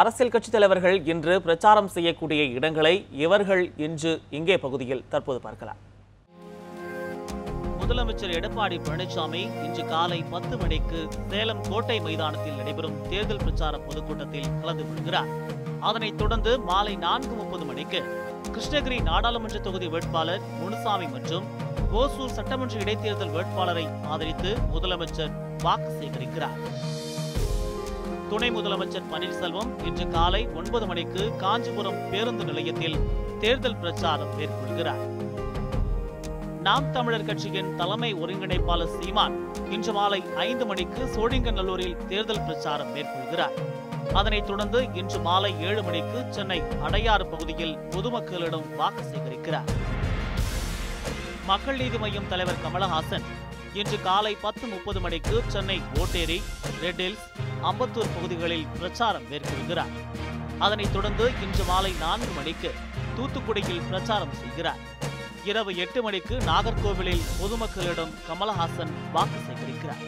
அரசியல் கட்சித் தலைவர்கள் இன்று பிரச்சாரம் செய்யக்கூடிய இடங்களை இவர்கள் இன்று இங்கே பகுதியில் தற்போது பார்க்கலாம். முதலமைச்சர் எடப்பாடி பழனிசாமி இன்று காலை பத்து மணிக்கு சேலம் கோட்டை மைதானத்தில் நடைபெறும் தேர்தல் பிரச்சார பொதுக்கூட்டத்தில் கலந்து கொள்கிறார். அதனைத் தொடர்ந்து மாலை நான்கு முப்பது மணிக்கு கிருஷ்ணகிரி நாடாளுமன்ற தொகுதி வேட்பாளர் முனுசாமி மற்றும் ஓசூர் சட்டமன்ற இடைத்தேர்தல் வேட்பாளரை ஆதரித்து முதலமைச்சர் வாக்கு சேகரிக்கிறார். துணை முதலமைச்சர் பன்னீர்செல்வம் இன்று காலை ஒன்பது மணிக்கு காஞ்சிபுரம் பேருந்து நிலையத்தில் தேர்தல் பிரச்சாரம் மேற்கொள்கிறார். நாம் தமிழர் கட்சியின் தலைமை ஒருங்கிணைப்பாளர் சீமான் இன்று மாலை ஐந்து மணிக்கு சோழிங்கநல்லூரில் தேர்தல் பிரச்சாரம் மேற்கொள்கிறார். அதனைத் தொடர்ந்து இன்று மாலை ஏழு மணிக்கு சென்னை அடையாறு பகுதியில் பொதுமக்களிடம் வாக்கு சேகரிக்கிறார். மக்கள் நீதி மையம் தலைவர் கமலஹாசன் இன்று காலை பத்து முப்பது மணிக்கு சென்னை ஓட்டேரி ரெட் ஹில்ஸ் அம்பத்தூர் பகுதிகளில் பிரச்சாரம் மேற்கொள்கிறார். அதனைத் தொடர்ந்து இன்று மாலை நான்கு மணிக்கு தூத்துக்குடியில் பிரச்சாரம் செய்கிறார். இரவு எட்டு மணிக்கு நாகர்கோவிலில் பொதுமக்களிடம் கமலஹாசன் வாக்கு சேகரிக்கிறார்.